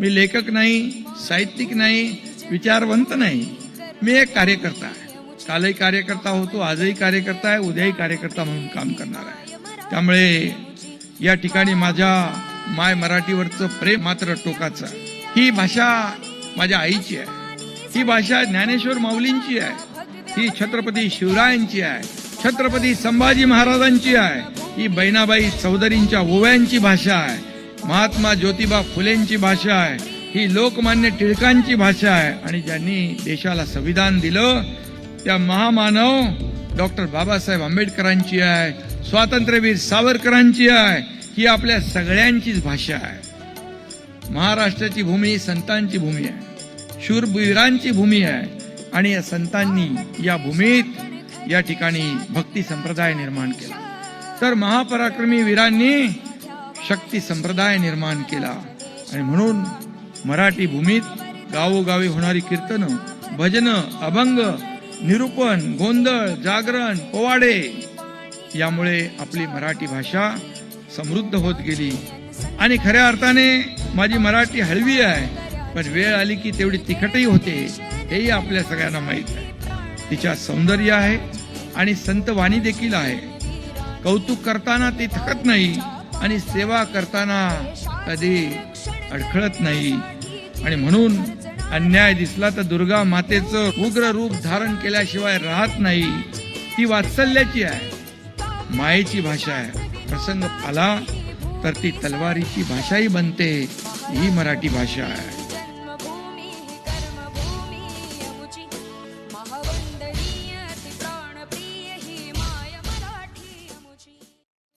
मी लेखक नाही साहित्यिक नाही विचारवंत नाही. मी एक कार्यकर्ता आहे. कालही कार्यकर्ता होतो आजही कार्यकर्ता आहे उद्याही कार्यकर्ता म्हणून काम करणार आहे. त्यामुळे या ठिकाणी माझ्या माय मराठीवरचं प्रेम मात्र टोकाचं ही भाषा माझ्या आईची आहे. ही भाषा ज्ञानेश्वर माऊलींची आहे. ही छत्रपती शिवरायांची आहे. छत्रपती संभाजी महाराजांची आहे. ही बहिणाबाई चौधरींच्या ओव्यांची भाषा आहे. महात्मा ज्योतिबा फुलेंची भाषा आहे. ही लोकमान्य टिळकांची भाषा आहे. आणि ज्यांनी देशाला संविधान दिलं त्या महामानव डॉक्टर बाबासाहेब आंबेडकरांची आहे स्वातंत्र्यवीर सावरकरांची आहे ही आपल्या सगळ्यांचीच भाषा आहे. महाराष्ट्राची भूमी ही संतांची भूमी आहे. शूरवीरांची भूमी आहे. आणि या संतांनी या भूमीत या ठिकाणी भक्ती संप्रदाय निर्माण केला. तर महापराक्रमी वीरांनी शक्ती संप्रदाय निर्माण केला. आणि म्हणून मराठी भूमीत गावोगावी होणारी कीर्तन भजन अभंग निरूपण गोंधळ जागरण पोवाडे यामुळे आपली मराठी भाषा समृद्ध होत गेली. आणि खऱ्या अर्थाने माझी मराठी हळवी आहे पण वेळ आली की तेवढी तिखटही होते हेही आपल्या सगळ्यांना माहीत आहे. तिच्या सौंदर्य आहे आणि संत वाणी देखील आहे. कौतुक करताना ती थकत नाही आणि सेवा करताना कधी अडखळत नाही. आणि म्हणून अन्याय दिसला तर दुर्गा मातेचं उग्र रूप धारण केल्याशिवाय राहत नाही. ती वात्सल्याची आहे. मायेची भाषा आहे. प्रसंग आला तर ती तलवारीची भाषाही बनते. ही मराठी भाषा आहे.